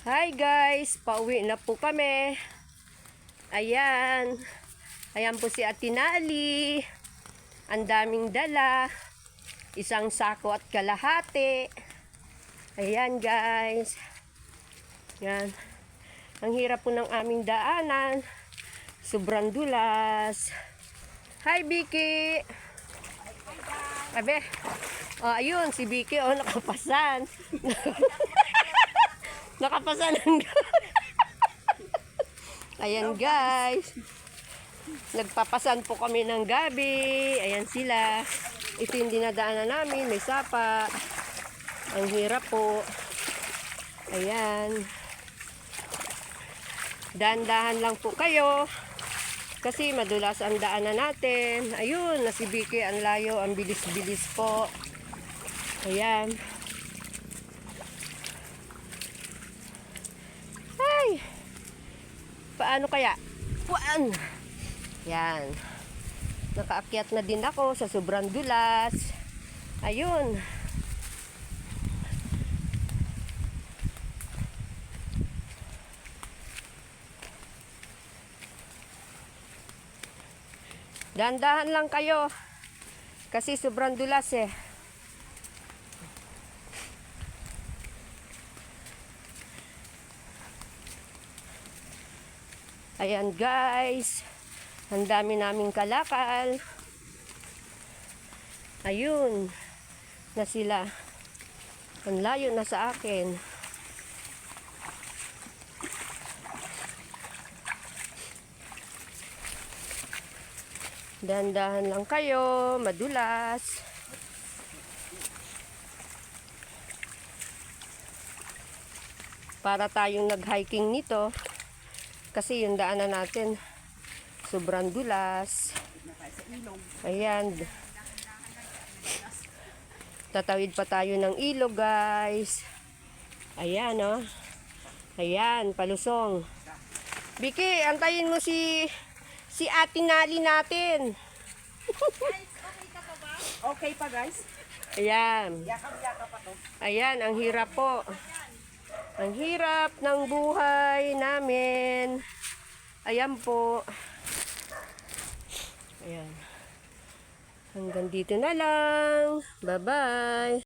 Hi guys, pauwi na po kami. Ayan. Ayan po si Atinali. Ang daming dala. Isang sako at kalahati. Ayan guys. Yan. Ang hirap po ng aming daanan. Sobrang dulas. Hi Vicky. Abe. Oh, ayun si Vicky oh nakapasan. nakapasan ng Ayan guys. Nagpapasan po kami ng gabi. Ayan sila. Ito yung dinadaanan namin. May sapa. Ang hirap po. Ayan. Dahan-dahan lang po kayo. Kasi madulas ang daanan natin. Ayun, na si Vicky ang layo. Ang bilis-bilis po. Ayan. Paano kaya? Puan! Yan. Nakaakyat na din ako sa sobrang dulas. Ayun. Dandahan lang kayo. Kasi sobrang dulas eh. Ayan guys. Ang dami naming kalakal. Ayun. Na sila. Ang layo na sa akin. Dahan-dahan lang kayo. Madulas. Para tayong nag-hiking nito. Kasi yung daanan natin sobrang dulas. Ayan. Tatawid pa tayo ng ilog, guys. Ayan, oh. Ayan, palusong. Biki, antayin mo si si Ate Nali natin. Okay pa guys. Ayan. Yakap-yakap pa to. Ayan, ang hirap po. Ang hirap ng buhay namin. Ayan po. Ayan. Hanggang dito na lang. Bye-bye.